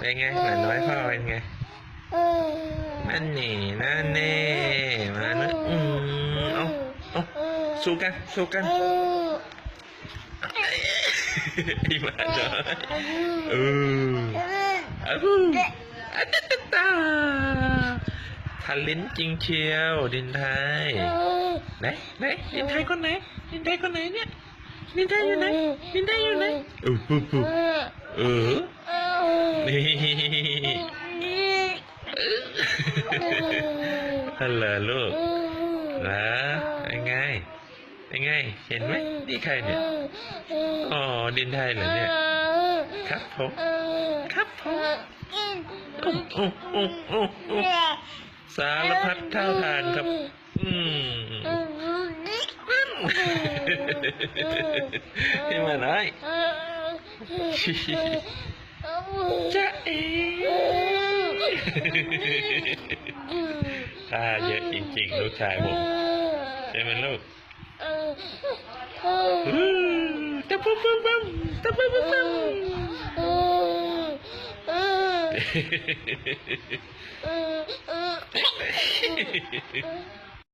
เป็นไงหลานน้อยพ่อเป็นไงนั่นนี่นั่นเน่มานะอืมเอาเอาสู้กันสู้กันไอ้หมาน้อยเอออ้าวอัตตาตาทันลิ้นจริงเชียวดินไทยไหนไหนดินไทยคนไหนดินไทยคนไหนเนี่ยดินไทยอยู่ไหนดินไทยอยู่ไหนเออปุ๊บปุ๊บเออนี่ ฮัลโหลลูกเหรอเป็นไงเป็นไง เห็นไหมนี่ใครเนี่ยอ๋อดินไทยเหรอเนี่ย ครับผมครับผมโอ้โอ้โอ้โอ้โอ้สารพัดท่าทางครับ อืมนี่มาน้อยจะเอ ท่าเยอะจริงๆ ลูกชายผมใช่ไหมลูกตะปุ๊บปุ๊บปุ๊บตะปุ๊บปุ๊บปุ๊บเ